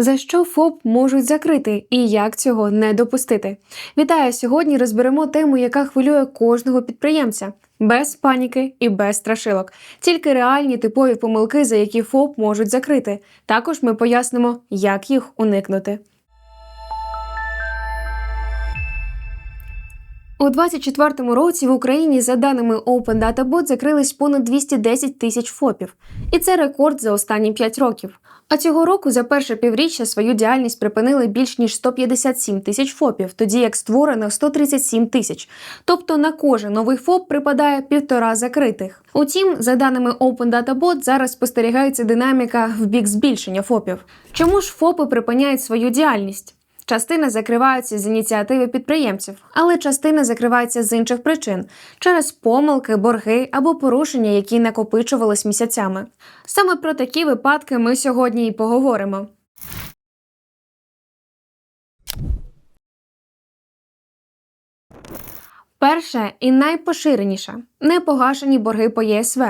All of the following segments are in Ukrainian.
За що ФОП можуть закрити і як цього не допустити? Вітаю! Сьогодні розберемо тему, яка хвилює кожного підприємця. Без паніки і без страшилок, тільки реальні типові помилки, за які ФОП можуть закрити. Також ми пояснимо, як їх уникнути. У 2024 році в Україні, за даними Open Data Bot, закрились понад 210 тисяч ФОПів, і це рекорд за останні 5 років. А цього року за перше півріччя свою діяльність припинили більш ніж 157 тисяч ФОПів, тоді як створено 137 тисяч. Тобто на кожен новий ФОП припадає півтора закритих. Утім, за даними Open Data Bot, зараз спостерігається динаміка в бік збільшення ФОПів. Чому ж ФОПи припиняють свою діяльність? Частина закриваються з ініціативи підприємців, але частина закривається з інших причин через помилки, борги або порушення, які накопичувались місяцями. Саме про такі випадки ми сьогодні і поговоримо. Перше і найпоширеніше непогашені борги по ЄСВ.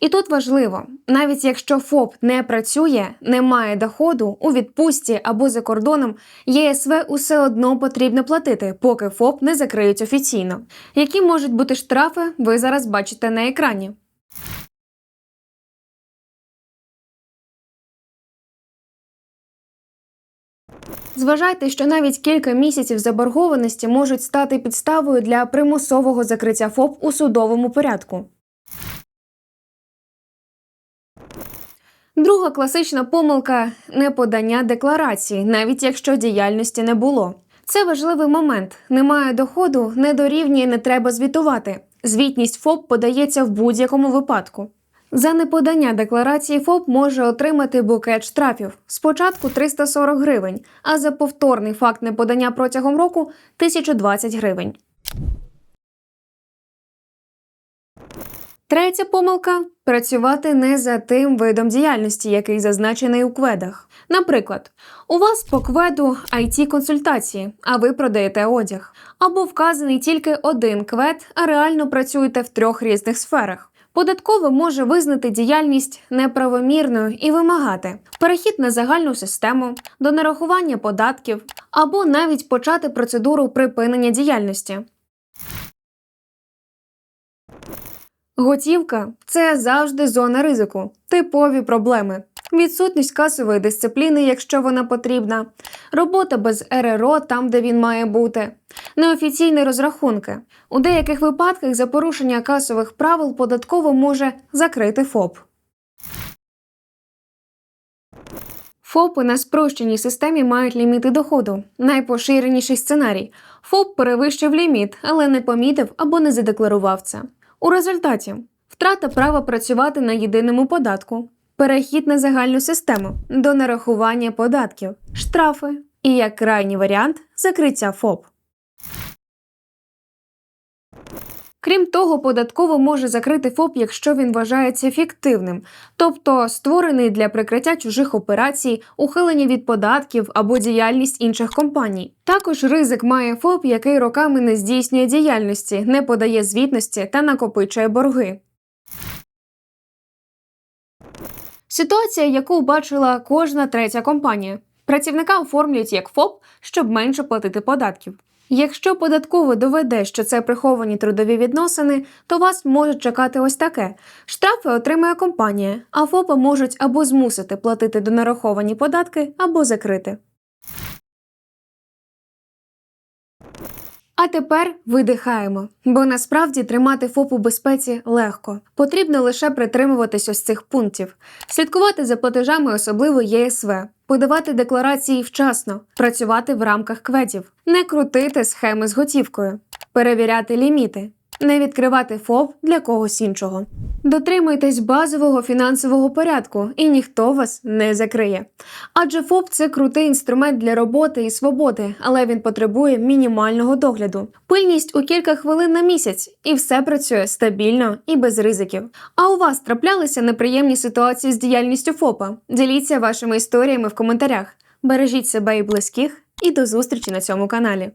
І тут важливо, навіть якщо ФОП не працює, не має доходу у відпустці або за кордоном, ЄСВ усе одно потрібно платити, поки ФОП не закриють офіційно. Які можуть бути штрафи, ви зараз бачите на екрані. Зважайте, що навіть кілька місяців заборгованості можуть стати підставою для примусового закриття ФОП у судовому порядку. Друга класична помилка неподання декларації, навіть якщо діяльності не було. Це важливий момент. Немає доходу, не дорівнює, не треба звітувати. Звітність ФОП подається в будь-якому випадку. За неподання декларації ФОП може отримати букет штрафів. Спочатку 340 гривень, а за повторний факт неподання протягом року 1020 гривень. Третя помилка працювати не за тим видом діяльності, який зазначений у кведах. Наприклад, у вас по кведу it консультації, а ви продаєте одяг, або вказаний тільки один квед, а реально працюєте в трьох різних сферах. Податково може визнати діяльність неправомірною і вимагати перехід на загальну систему, до нарахування податків або навіть почати процедуру припинення діяльності. Готівка це завжди зона ризику, типові проблеми, відсутність касової дисципліни, якщо вона потрібна, робота без РРО там, де він має бути, неофіційні розрахунки. У деяких випадках за порушення касових правил податково може закрити ФОП. ФОПи на спрощеній системі мають ліміти доходу. Найпоширеніший сценарій. ФОП перевищив ліміт, але не помітив або не задекларував це. У результаті втрата права працювати на єдиному податку, перехід на загальну систему до нарахування податків, штрафи і як крайній варіант закриття ФОП. Крім того, податково може закрити ФОП, якщо він вважається фіктивним, тобто створений для прикриття чужих операцій, ухилення від податків або діяльність інших компаній. Також ризик має ФОП, який роками не здійснює діяльності, не подає звітності та накопичує борги. Ситуація, яку бачила кожна третя компанія. Працівника оформлюють як ФОП, щоб менше платити податків. Якщо податково доведе, що це приховані трудові відносини, то вас може чекати ось таке: штрафи отримує компанія, а ФОПи можуть або змусити платити донараховані податки, або закрити. А тепер видихаємо, бо насправді тримати ФОП у безпеці легко. Потрібно лише притримуватись ось цих пунктів, слідкувати за платежами, особливо ЄСВ, подавати декларації вчасно, працювати в рамках кведів, не крутити схеми з готівкою, перевіряти ліміти, не відкривати ФОП для когось іншого. Дотримуйтесь базового фінансового порядку, і ніхто вас не закриє. Адже ФОП це крутий інструмент для роботи і свободи, але він потребує мінімального догляду. Пильність у кілька хвилин на місяць, і все працює стабільно і без ризиків. А у вас траплялися неприємні ситуації з діяльністю ФОПа? Діліться вашими історіями в коментарях. Бережіть себе і близьких, і до зустрічі на цьому каналі.